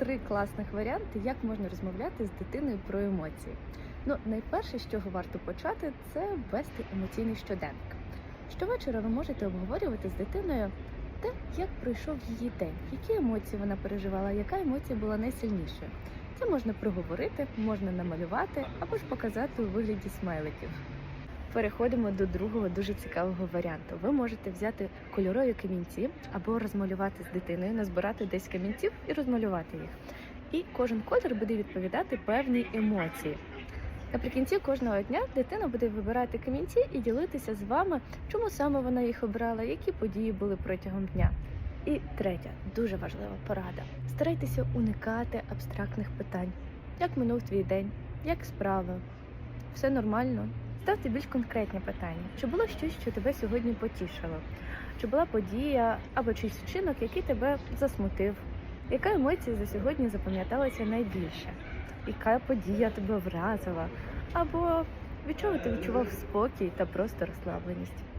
три класних варіанти, як можна розмовляти з дитиною про емоції. Ну, найперше, з чого варто почати, це вести емоційний щоденник. Щовечора ви можете обговорювати з дитиною те, як пройшов її день, які емоції вона переживала, яка емоція була найсильнішою. Це можна проговорити, можна намалювати або ж показати у вигляді смайликів. Переходимо до другого дуже цікавого варіанту. Ви можете взяти кольорові камінці або розмалювати з дитиною, назбирати десь камінців і розмалювати їх. І кожен колір буде відповідати певній емоції. Наприкінці кожного дня дитина буде вибирати камінці і ділитися з вами, чому саме вона їх обрала, які події були протягом дня. І третя, дуже важлива порада: старайтеся уникати абстрактних питань. Як минув твій день? Як справи? Все нормально? Ставте більш конкретні питання. Чи було щось, що тебе сьогодні потішило? Чи була подія або чийсь вчинок, який тебе засмутив? Яка емоція за сьогодні запам'яталася найбільше? Яка подія тебе вразила? Або від чого ти відчував спокій та просто розслабленість?